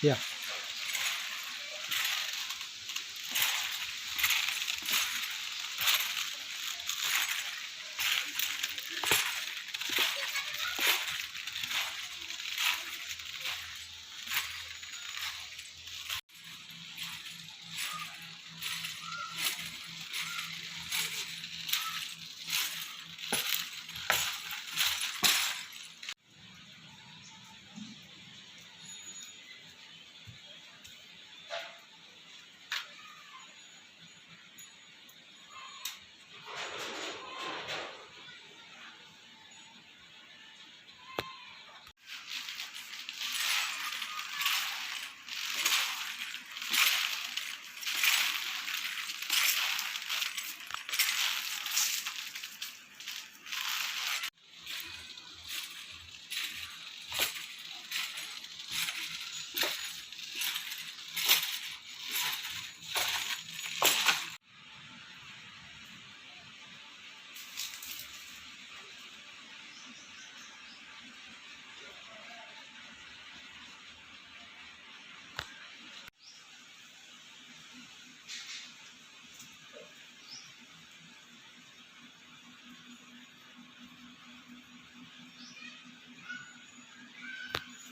Yeah.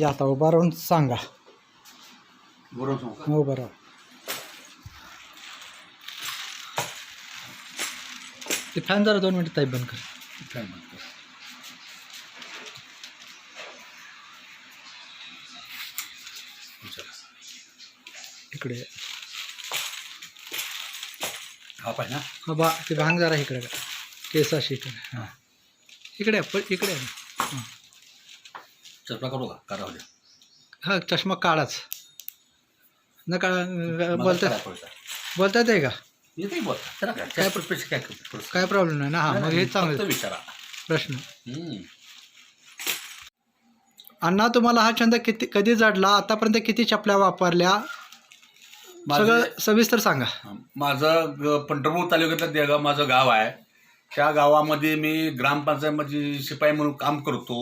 या आता उभा राहून सांगा. बरोबर सांगू. का? उभा राहा ते फॅन जरा दोन मिनिट ताईप बंद कर. काय म्हणतो विचारा. इकडे. हा पाहिजे ना. हा बा ते भाँग जरा इकडे का केसाशी इकडे. हाँ. इकडे इकडे. आहे. चपला करू का? करा द्या हा चष्मा काढाच. न काढा बोलता. बोलता येते का? येते बोलता चला काय काय पैसे काय प्रॉब्लेम नाही ना? हां मग हे चांगलं विचारा. प्रश्न. अण्णा तुम्हाला हा छंद किती कधी जडला? आतापर्यंत किती चपल्या वापरल्या? सगळं माझं सविस्तर सांगा. माझं ग- पंढरपूर तालुक्यातलं देगाव माझं गाव आहे त्या गावामध्ये मी ग्रामपंचायतमध्ये शिपाई म्हणून काम करतो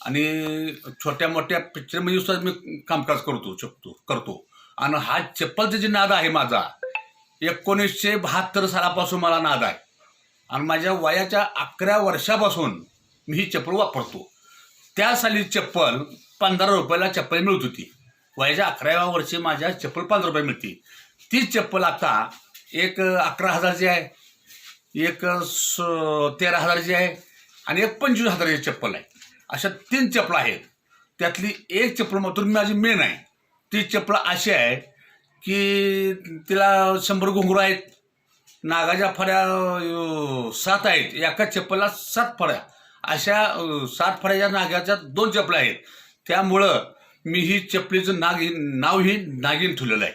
आणि छोट्या मोठ्या पिक्चरमध्ये सुद्धा मी कामकाज करतो शकतो करतो. आणि हा चप्पलचा जे नाद आहे माझा एकोणीसशे बहात्तर सालापासून मला नाद आहे. आणि माझ्या वयाच्या अकरा वर्षापासून मी ही चप्पल वापरतो. त्या साली चप्पल पंधरा रुपयाला चप्पल मिळत होती. वयाच्या अकराव्या वर्षी माझ्या चप्पल पंधरा रुपये मिळते. तीच चप्पल आता एक अकरा हजारची आहे एक स- तेरा हजारची आहे आणि एक पंचवीस हजाराची चप्पल आहे. अशा तीन चपला आहेत. त्यातली एक चप्पल मात्र माझी मेन आहे. ती चप्पल अशी आहे की तिला शंभर घुंगरू आहेत नागाच्या फळ्या सात आहेत. एका चप्पलला सात फळ्या अशा सात फड्याच्या नागाच्या दोन चपल्या आहेत. त्यामुळं मी ही चपलीचं नाग नाव ही नागिन ठेवलेलं आहे.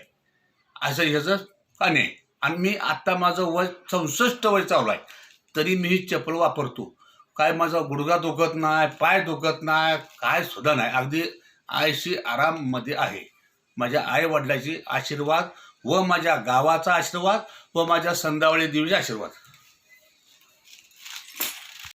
असं ह्याचं काने आणि मी आत्ता माझं वय चौसष्ट वय चालू आहे. तरी मी ही चप्पल वापरतो. काय माझा गुडघा दुखत नाही पाय दुखत नाही काय सुद्धा नाही. अगदी आयशी आराममध्ये आहे. माझ्या आईवडिलाची आशीर्वाद व माझ्या गावाचा आशीर्वाद व माझ्या संदावळी देवीचा आशीर्वाद.